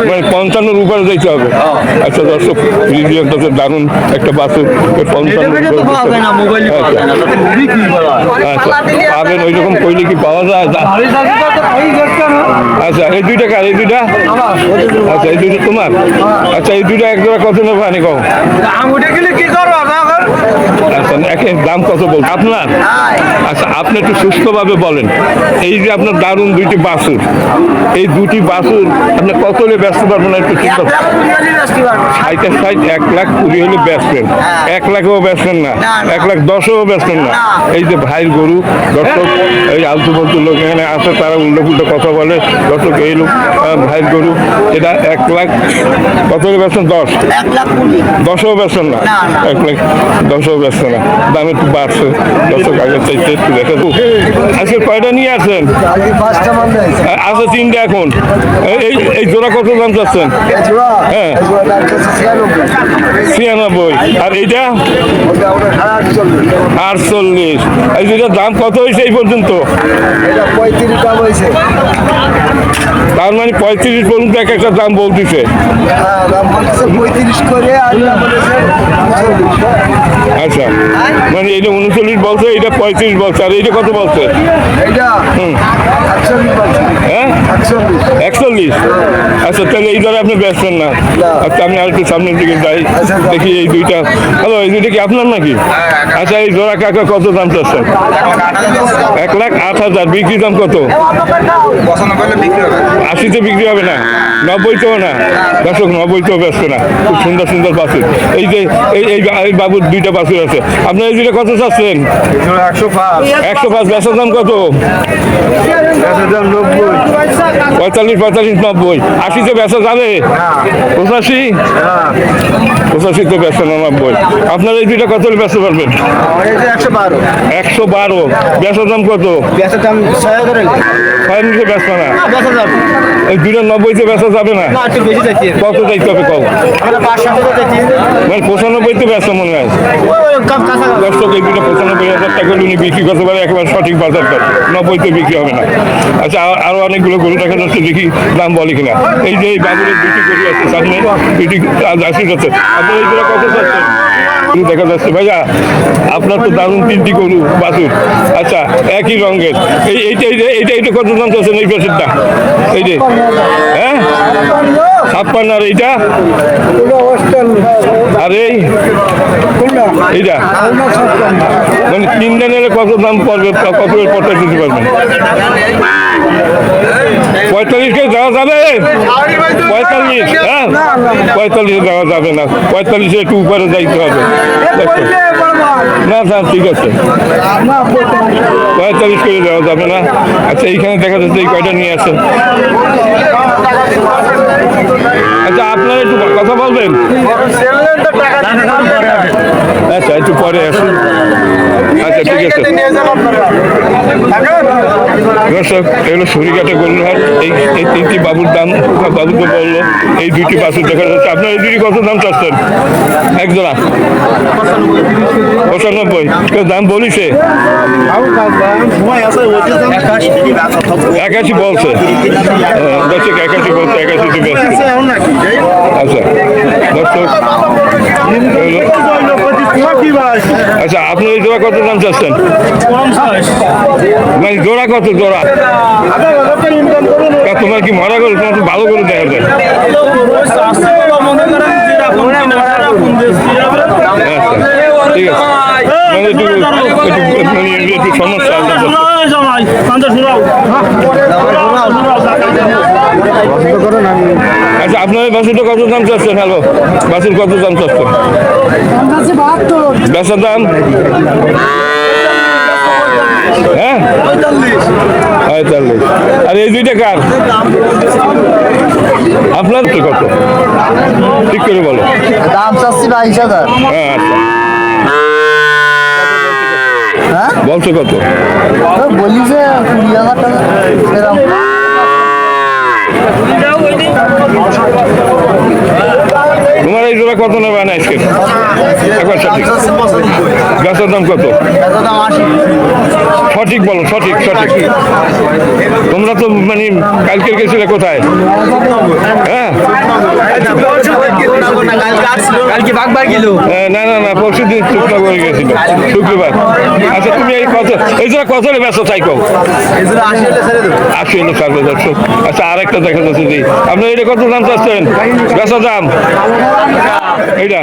মানে পঞ্চান্নর উপরে দিতে হবে। আচ্ছা দর্শক দারুণ একটা বাসুর পঞ্চান্ন আচ্ছা পাবেন ওই রকম কইলে কি পাওয়া যায়? যা- আচ্ছা এই দুইটা কার এই দুইটা? আচ্ছা এই দুইটা তোমার? আচ্ছা এই দুইটা একদম কত নেব আনি কম দাম কত বল আপনার? আচ্ছা আপনি একটু সুস্থভাবে বলেন। এই যে আপনার দারুণ দুইটি বাসুর এই দুটি বাসুর আপনি কত হলে ব্যস্ত পারবেন না একটু চিন্তা ষাটের ষাট এক লাখ কুড়ি হলে বেচবেন এক লাখেও বেচবেন না। এক লাখ দশেও বেচবেন না। এই যে ভাইয়ের গরু দর্শক এই আলতু বলতু লোক এখানে আসে তারা উল্টো পুল্টো কথা বলে। দর্শক এই লোক ভাইয়ের গরু এটা এক লাখ কত হলে দশ। দশও বেচবেন না? এক লাখ দশও বেচবেন না। দাম একটু বাড়ছে। দর্শক আগের চাইতে একটু দেখে আজকে কয়টা নিয়ে আছেন আছে তিনটে এখন। এই- এই জোড়া কত দাম চাচ্ছেন? হ্যাঁ। ছিয়ানব্বই। আর এইটা? আটচল্লিশ। এই দুটার দাম কত হয়েছে এই পর্যন্ত? দাম তার মানে পঁয়ত্রিশ পর্যন্ত এক একটা দাম বলতেছে। আচ্ছা মানে এটা উনচল্লিশ বলছে, এটা পঁয়ত্রিশ বলছে, আর এইটা কত বলছে? হ্যাঁ? একচল্লিশ? আচ্ছা তাহলে এই ধরে আপনি ব্যস্তেন না। আচ্ছা আমি আর একটু সামনের দিকে যাই, দেখি এই দুইটা। হ্যালো, এই দুইটা কি আপনার নাকি? আচ্ছা এই জোড়া কাকা কত দাম চাচ্ছেন? এক লাখ আট হাজার বিক্রি দাম কত? আশিতে বিক্রি হবে না? নব্বইতেও না। দর্শক নব্বইতেও ব্যস্ত না। খুব সুন্দর সুন্দর বাসুর। এই যে এই এই বাবুর দুইটা বাসুর আছে। আপনার এই দুইটা কত চাচ্ছেন? একশো পাঁচ। একশো পাঁচ দাম কত? পঁয়তাল্লিশ পঁয়তাল্লিশ নব্বই। আশিতে বেচা যাবে পঁচাশি? পঁচাশি তো ব্যস্ত না নব্বই। আপনার এই দুইটা কত ব্যস্ত পারবেন? একশো বারো। একশো বারো বেচার দাম কত? ব্যস্ত দাম ছয় হাজার বেচা না। এই দুইটা নব্বইতে যাবে না? কত চাইতে হবে কম আমরা পাঁচশো টাকা চাইছি। মানে মনে হয়। কাছাকাছি দর্শক এই দুটো পঁচানব্বই হাজার টাকা উনি বিক্রি করতে পারে একেবারে সঠিক বাজার দর নব্বইতে বিক্রি হবে না। আচ্ছা অনেকগুলো গরু দেখা যাচ্ছে দেখি দাম বলে কিনা। এই যে এই বাজারের দুটি গরু আছে সামনে দুটি আসি যাচ্ছে। আপনার এই দুটো কত চাচ্ছেন? দেখা যাচ্ছে ভাইয়া আপনার তো দারুণ তিনটি গরু বাছুর। আচ্ছা একই রঙের। এই এইটা এইটা এইটা এইটা কত দাম চাচ্ছেন এই পেশেন্টটা এই যে হ্যাঁ? ছাপ্পান্ন আর এইটা? আর এই? এইটা? মানে তিনটা নিলে কত দাম পড়বে? কত পড়তে দিতে পারবেন? পঁয়তাল্লিশকে যাওয়া যাবে? পঁয়তাল্লিশ হ্যাঁ? পঁয়তাল্লিশে যাওয়া যাবে না। পঁয়তাল্লিশে একটু উপরে যাইতে হবে। না ঠিক আছে। পঁয়তাল্লিশ করে দেওয়া যাবে না। আচ্ছা এইখানে দেখা যাচ্ছে এই কয়টা নিয়ে আসেন আচ্ছা আপনারা একটু কথা বলবেন? আচ্ছা একটু পরে আসুন। আচ্ছা ঠিক আছে। দর্শক, এগুলো সুরিঘাটে গরুরহাট এই এই তিনটি বাবুর দাম, বাবুকে বলল, এই দুইটি বাসুর দেখা যাচ্ছে। আপনার এই দুটি কত দাম চাচ্ছেন? এক জোড়া। পঁচানব্বই। কেউ দাম বলিছে? একাশি বলছে। হ্যাঁ, দর্শক একাশি বলছে একাশি তো আচ্ছা আচ্ছা আপনি এই জোড়া কত দাম চাচ্ছেন? মানে জোড়া কত জোড়া? তোমার কি মরা গরু তোমার ভালো গরু দেখা যায় আচ্ছা ঠিক আছে মানে একটু মানে সমস্যা আচ্ছা আপনার বাসুরটা কত দাম চাচ্ছেন হ্যালো বাসুর কত দাম চাচ্ছেন বেচার দাম? হ্যাঁ? পঁয়তাল্লিশ। আর এই দুইটা কার? আপনার কি কত? ঠিক করে বলো। দাম চাচ্ছি বাইশ হাজার। হ্যাঁ আচ্ছা। হ্যাঁ বলছো কত? বলি যে কুড়ি হাজার তোমার এই জোড়া কত নেবে না আজকে? একবার গাছের দাম কত? গাছের দাম আশি। সঠিক বলো সঠিক সঠিক। তোমরা তো মানে কালকে গেছিলে কোথায়? হ্যাঁ? না না না পরশু দিন শুক্রবার করে গেছিল শুক্রবার। আচ্ছা তুমি এই কত এই জন্য কত ব্যস্ত দেবো আশি হলে ছাড়বে দর্শক আচ্ছা আরেকটা দেখা যাচ্ছে যে আপনি এটা কত দাম চাচ্ছেন? বেচা দাম? এইটা?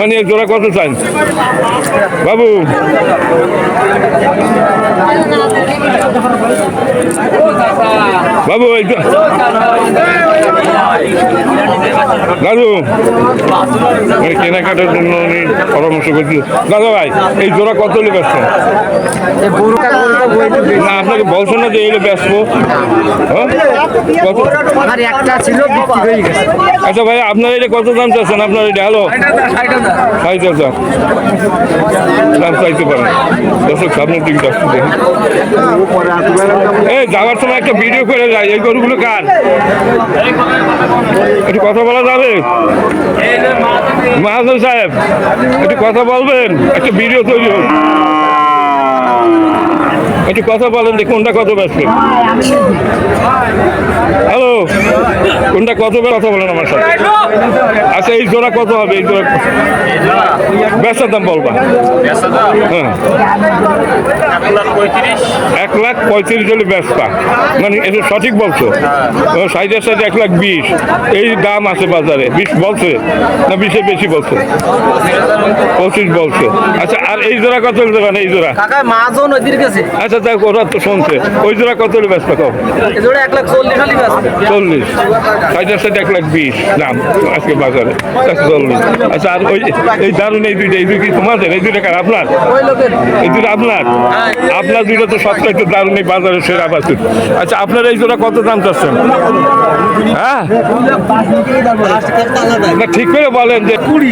মানে জোড়া কত চান? বাবু বাবু যে- দাদু মানে কেনাকাটার জন্য উনি পরামর্শ করছি। দাদা ভাই এই জোড়া কত হলে ব্যস্ত না আপনাকে বলছেন না যে এইটা ব্যস্ত হ্যাঁ? আচ্ছা ভাই আপনার এটা কত দাম চাচ্ছেন? আপনার এটা হ্যালো? ষাট হাজার দাম চাইতে পারেন। দর্শক সামনের দিকে যাচ্ছে এই যাওয়ার সময় একটা ভিডিও করে যায় এই গরুগুলো কার? একটু কথা বলা যাবে? মাহাজন সাহেব একটু কথা বলবেন? একটা ভিডিও তৈরি হোক। একটু কথা বলেন যে কোনটা কত ব্যস্ত হ্যালো কোনটা কত কথা বলেন আমার সাথে। আচ্ছা এই জোড়া কত হবে? এই জোড়া বেচার দাম বলবা। হ্যাঁ। এক লাখ পঁয়ত্রিশ হলে বেচপা মানে এটা সঠিক বলছো? সাইডের সাইডে এক লাখ বিশ। এই দাম আছে বাজারে। বিশ বলছে? না বিশে বেশি বলছে? পঁচিশ বলছে। আচ্ছা আর এই জোড়া কত হলে দেবেন? এই জোড়া? আচ্ছা তাই ওরা তো শুনছে। ওই জোড়া কত হলে এক লাখ চল্লিশ সাইডের সাইড এক লাখ বিশ দাম আজকে বাজারে। একশো চল্লিশ। আচ্ছা আর ওই এই দারুণ এই দুইটা এই দুই কি তোমাদের? এই দুইটা কার? আপনার? এই দুটো আপনার? আপনার দুইটা তো সবটাই তো দারুণ এই বাজারে সেরা বাছুর। আচ্ছা আপনার এই জোড়া কত দাম চাচ্ছেন? হ্যাঁ? না ঠিক করে বলেন যে কুড়ি।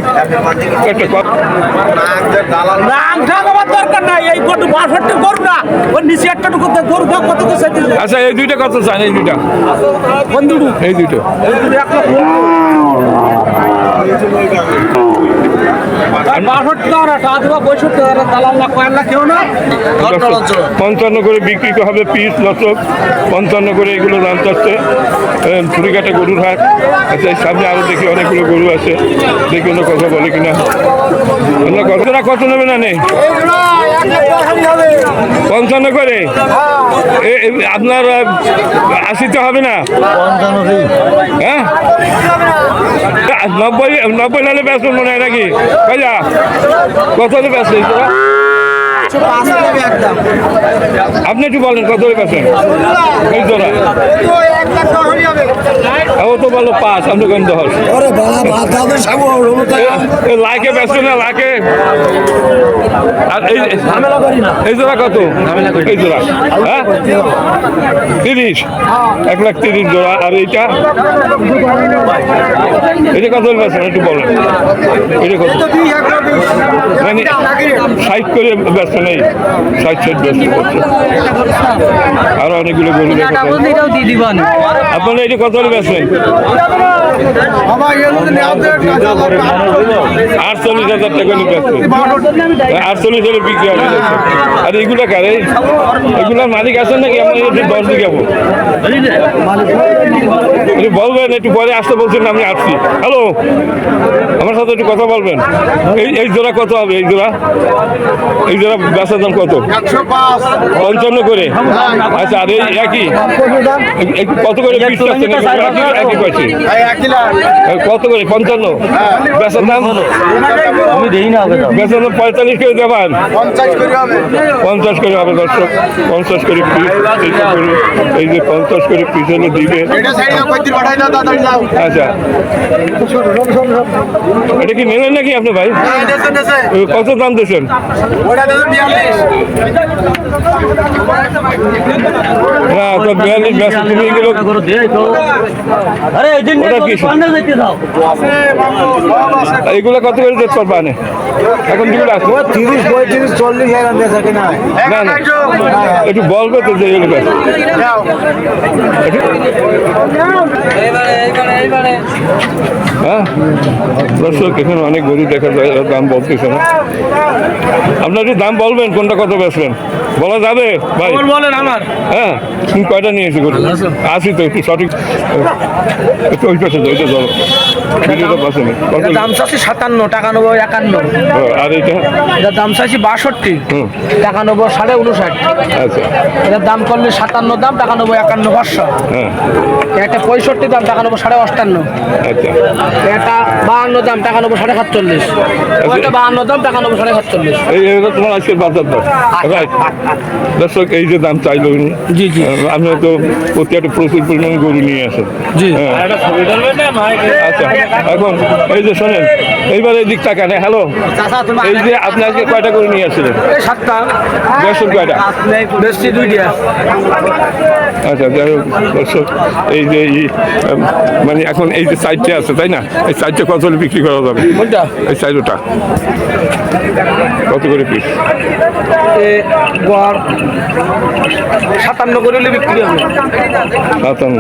একটা কথা দরকার নাই এই গরু না। ওই নিচে একটা টুকু গরু দাও কত কিছু আচ্ছা এই দুইটা কত চান এই দুইটা? এই দুটো পঁয়ষট্টি টাকা দালাল না কয়েক লাখ পঞ্চান্ন করে বিক্রি হবে পিস দর্শক। পঞ্চান্ন করে এগুলো দাম চাচ্ছে। ছুরিকাটা গরুর হাট। আচ্ছা এই সামনে আরও দেখি অনেকগুলো গরু আছে। দেখি অন্য কথা বলে কিনা। অন্য কতটা কত নেবে না নেই পঞ্চান্ন করে? আপনার আশিতে হবে না? হ্যাঁ? নব্বই নব্বই নাহলে ব্যস্ত মনে হয় নাকি? আপনি একটু বলেন কত ব্যস্ত এই জোড়া। ও তো বলো পাঁচ আপনি কেন দশ এ লাইকে ব্যস্ত না লাইকে। আর এই এই জোড়া কত? এই জোড়া। হ্যাঁ? তিরিশ। এক লাখ তিরিশ জোড়া আর এইটা? এটা কত একটু বলেন। এটা কত? মানে ষাট করে ব্যস্ত নেই ষাট ষাট ব্যস্ত করছে আরও অনেকগুলো গরু আপনারা এটা কত বেচবেন আটচল্লিশ হাজার টাকা বেচবেন আটচল্লিশ হাজার বিক্রি হবে আর এগুলো কারে? এগুলোর মালিক আছেন নাকি? একটু দশ যাব একটু বলবেন একটু পরে আসতে বলছেন আমি আসছি। হ্যালো আমার সাথে একটু কথা বলবেন। এই এই জোড়া কত হবে এই জোড়া? এই জোড়া বেচার দাম কত? পঞ্চান্ন করে। আচ্ছা আর এই একই? কত করে পিস একই একই পাচ্ছি কত করে? পঞ্চান্ন? বেচার দাম? আমি দেই না হবে তো বেচার দাম পঁয়তাল্লিশ করে দেবেন। পঞ্চাশ করে হবে। দর্শক। পঞ্চাশ করে পিস এই যে এই যে পঞ্চাশ করে পিস হলে দিবে। আচ্ছা। এটা কি নেবেন নাকি আপনি ভাই? কত দাম দিয়েছেন? না তো বিয়াল্লিশ ব্যস্ত তুমি এগুলো ওটা কি? এগুলো কত করে দিতে পারবা এখন যেগুলো আছে তিরিশ পঁয়ত্রিশ চল্লিশ হয় না না। একটু বলবে তো যে এগুলো হ্যাঁ? দর্শক এখানে অনেক গরু দেখা যায় এরা দাম বলতেছে না। আপনার একটু দাম বলবেন কোনটা কত বেচবেন বলা যাবে? ভাই। বলেন আমার। হ্যাঁ তুমি কয়টা নিয়েছি গরু? আসি তো একটু সঠিক ওই পাশে ওইটা দাম চাচ্ছি সাতান্ন টাকা নেব একান্ন। আর এটা? এটার দাম বাষট্টি হুম। টাকা নেব সাড়ে উনষাট। আচ্ছা। এটার দাম করলে সাতান্ন দাম টাকা নেব একান্ন পাঁচশো হ্যাঁ। একটা পঁয়ষট্টি দাম টাকা নেব সাড়ে অষ্টান্ন। আচ্ছা। একটা বাহান্ন দাম টাকা নেব সাড়ে সাতচল্লিশ। একটা বাহান্ন দাম টাকা নেব সাড়ে সাতচল্লিশ। এই এটা তোমার আজকের বাজার রাইট দর্শক এই যে দাম চাইলো জি, জি। আপনি তো প্রতি একটা প্রচুর পরিমাণে গরু নিয়ে আসেন। জি। হ্যাঁ। আচ্ছা। এখন এই যে শোনেন এইবার এই দিক তাকান হ্যালো এই যে আপনি আজকে কয়টা করে নিয়ে আসছিলেন? সাতটা। কয়টা? বেশি দুইটা। আচ্ছা যাই হোক দর্শক এই যে মানে এখন এই যে সাইডটা আছে তাই না? এই সাইডটা কত বিক্রি করা যাবে? এই সাইডটা কত করে পিস? এ সাতান্ন করে বিক্রি হবে। সাতান্ন।